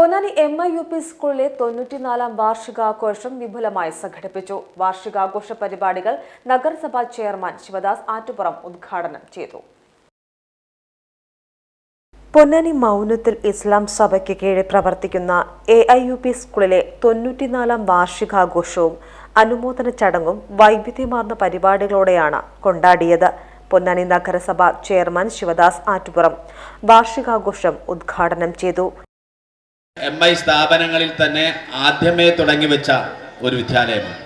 Ponnani M I U P സ്കൂളിലെ തൊണ്ണൂറ്റിനാലാം വാർഷികാഘോഷം വിപുലമായി സംഘടിപ്പിച്ചു. വാർഷികാഘോഷ പരിപാടികൾ നഗരസഭാ ചെയർമാൻ ശിവദാസ് ആറ്റുപുറം ഉദ്ഘാടനം ചെയ്തു. പൊന്നാനി മൗനത്തിൽ ഇസ്ലാം സഭയ്ക്ക് കീഴിൽ പ്രവർത്തിക്കുന്ന എ ഐ യു പി സ്കൂളിലെ തൊണ്ണൂറ്റിനാലാം വാർഷികാഘോഷവും അനുമോദന ചടങ്ങും വൈവിധ്യമാർന്ന പരിപാടികളോടെയാണ് കൊണ്ടാടിയത്. പൊന്നാനി നഗരസഭ ചെയർമാൻ ശിവദാസ് ആറ്റുപുറം വാർഷികാഘോഷം ഉദ്ഘാടനം ചെയ്തു. എം ഐ സ്ഥാപനങ്ങളിൽ തന്നെ ആദ്യമേ തുടങ്ങി വെച്ച ഒരു വിദ്യാലയമാണ്.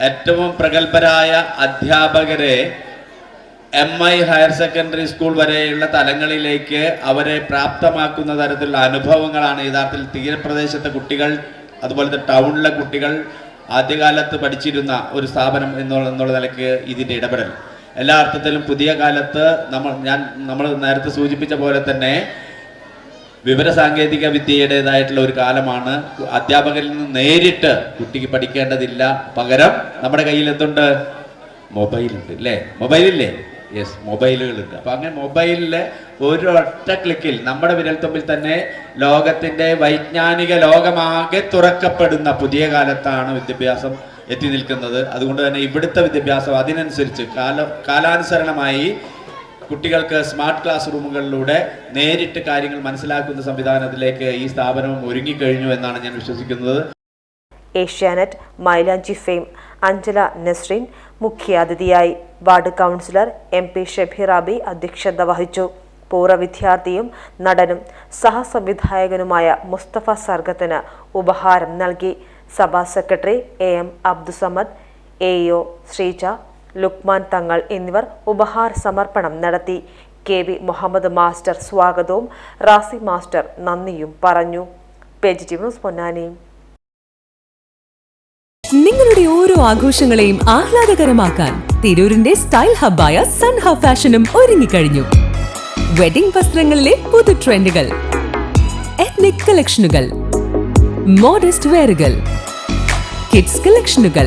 ഏറ്റവും പ്രഗത്ഭരായ അധ്യാപകരെ M I higher secondary school വരെയുള്ള തലങ്ങളിലേക്ക് അവരെ പ്രാപ്തമാക്കുന്ന തരത്തിലുള്ള അനുഭവങ്ങളാണ് യഥാർത്ഥത്തിൽ തീരപ്രദേശത്തെ കുട്ടികൾ അതുപോലത്തെ ടൗണിലെ കുട്ടികൾ ആദ്യകാലത്ത് പഠിച്ചിരുന്ന ഒരു സ്ഥാപനം എന്നുള്ള എന്നുള്ള നിലയ്ക്ക് ഇതിന്റെ ഇടപെടൽ. എല്ലാ അർത്ഥത്തിലും പുതിയ കാലത്ത് നമ്മൾ ഞാൻ നമ്മൾ നേരത്തെ സൂചിപ്പിച്ച പോലെ തന്നെ വിവരസാങ്കേതിക വിദ്യയുടേതായിട്ടുള്ള ഒരു കാലമാണ്. അധ്യാപകരിൽ നിന്ന് നേരിട്ട് കുട്ടിക്ക് പഠിക്കേണ്ടതില്ല. പകരം നമ്മുടെ കയ്യിൽ എന്തുണ്ട്? മൊബൈലുണ്ട് അല്ലേ? മൊബൈലില്ലേ? യെസ് മൊബൈലുകളുണ്ട് അപ്പൊ അങ്ങനെ മൊബൈലിൽ ഒരു ഒറ്റ ക്ലിക്കിൽ നമ്മുടെ വിരൽത്തുമ്പിൽ തന്നെ ലോകത്തിന്റെ വൈജ്ഞാനിക ലോകമാകെ തുറക്കപ്പെടുന്ന പുതിയ കാലത്താണ് വിദ്യാഭ്യാസം എത്തി നിൽക്കുന്നത്. അതുകൊണ്ട് തന്നെ ഇവിടുത്തെ വിദ്യാഭ്യാസം അതിനനുസരിച്ച് കാല കാലാനുസരണമായി കുട്ടികൾക്ക് സ്മാർട്ട് ക്ലാസ് റൂമുകളിലൂടെ നേരിട്ട് കാര്യങ്ങൾ മനസ്സിലാക്കുന്ന സംവിധാനത്തിലേക്ക് ഈ സ്ഥാപനം ഒരുങ്ങിക്കഴിഞ്ഞു എന്നാണ് ഞാൻ വിശ്വസിക്കുന്നത്. ഏഷ്യാനെറ്റ് മൈലാഞ്ചി ഫെയിം അഞ്ജല നസ്രീൻ മുഖ്യാതിഥിയായി ward councillor M P Shabeerabi അധ്യക്ഷത വഹിച്ചു. പൂർവ വിദ്യാർത്ഥിയും നടനും സഹസംവിധായകനുമായ മുസ്തഫ സർഗത്തിന് ഉപഹാരം നൽകി. സഭാ secretary A M Abdussamad A O Sreeja Luqman Thangal എന്നിവർ ഉപഹാര സമർപ്പണം നടത്തി. കെ വി മുഹമ്മദ് മാസ്റ്റർ സ്വാഗതവും റാസി മാസ്റ്റർ നന്ദിയും പറഞ്ഞു. പൊന്നാനി. നിങ്ങളുടെ ഓരോ ആഘോഷങ്ങളെയും ആഹ്ലാദകരമാക്കാൻ തിരൂരിന്റെ സ്റ്റൈൽ ഹബ്ബായ സൺ ഹബ് ഫാഷനും ഒരുങ്ങിക്കഴിഞ്ഞു. വെഡിംഗ് വസ്ത്രങ്ങളിലെ പുതു ട്രെൻഡുകൾ എത്നിക് കളക്ഷനുകൾ മോഡസ്റ്റ് വെയറുകൾ കിഡ്സ് കളക്ഷനുകൾ